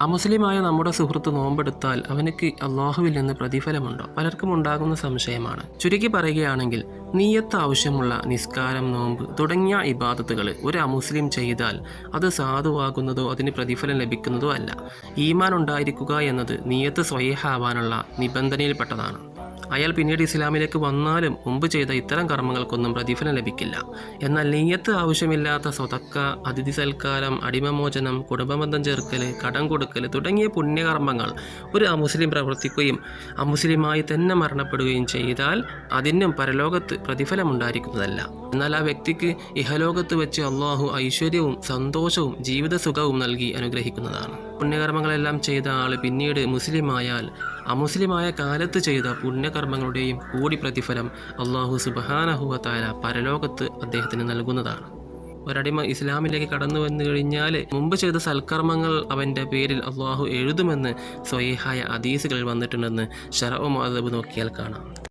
അമുസ്ലിമായ നമ്മുടെ സുഹൃത്ത് നോമ്പെടുത്താൽ അവനക്ക് അള്ളാഹുവിൽ നിന്ന് പ്രതിഫലമുണ്ടോ? പലർക്കും ഉണ്ടാകുന്ന സംശയമാണ്. ചുരുക്കി പറയുകയാണെങ്കിൽ നീയത്ത് ആവശ്യമുള്ള നിസ്കാരം നോമ്പ് തുടങ്ങിയ ഇബാദത്തുകൾ ഒരു അമുസ്ലിം ചെയ്താൽ അത് സാധുവാകുന്നതോ അതിന് പ്രതിഫലം ലഭിക്കുന്നതോ അല്ല. ഈമാൻ ഉണ്ടായിരിക്കുക എന്നത് നീയത്ത് സ്വയഹാവാനുള്ള നിബന്ധനയിൽപ്പെട്ടതാണ്. അയാൾ പിന്നീട് ഇസ്ലാമിലേക്ക് വന്നാലും മുമ്പ് ചെയ്ത ഇത്തരം കർമ്മങ്ങൾക്കൊന്നും പ്രതിഫലം ലഭിക്കില്ല. എന്നാൽ നീയത്ത് ആവശ്യമില്ലാത്ത സ്വതക്ക അതിഥി സൽക്കാരം അടിമമോചനം കുടുംബബന്ധം ചേർക്കൽ കടം കൊടുക്കൽ തുടങ്ങിയ പുണ്യകർമ്മങ്ങൾ ഒരു അമുസ്ലിം പ്രവർത്തിക്കുകയും അമുസ്ലിമായി തന്നെ മരണപ്പെടുകയും ചെയ്താൽ അതിനും പരലോകത്ത് പ്രതിഫലമുണ്ടായിരിക്കുന്നതല്ല. എന്നാൽ ആ വ്യക്തിക്ക് ഇഹലോകത്ത് വെച്ച് അള്ളാഹു ഐശ്വര്യവും സന്തോഷവും ജീവിതസുഖവും നൽകി അനുഗ്രഹിക്കുന്നതാണ്. പുണ്യകർമ്മങ്ങളെല്ലാം ചെയ്ത ആൾ പിന്നീട് മുസ്ലിമായാൽ അമുസ്ലിമായ കാലത്ത് ചെയ്ത പുണ്യകർമ്മങ്ങളുടെയും കൂടി പ്രതിഫലം അള്ളാഹു സുബഹാനഹുവത്തായ പരലോകത്ത് അദ്ദേഹത്തിന് നൽകുന്നതാണ്. ഒരടിമ ഇസ്ലാമിലേക്ക് കടന്നു വന്നു കഴിഞ്ഞാൽ മുമ്പ് ചെയ്ത സൽക്കർമ്മങ്ങൾ അവന്റെ പേരിൽ അള്ളാഹു എഴുതുമെന്ന് സ്വയഹായ അദീസുകളിൽ വന്നിട്ടുണ്ടെന്ന് ഷറവ് മാധബ് നോക്കിയാൽ കാണാം.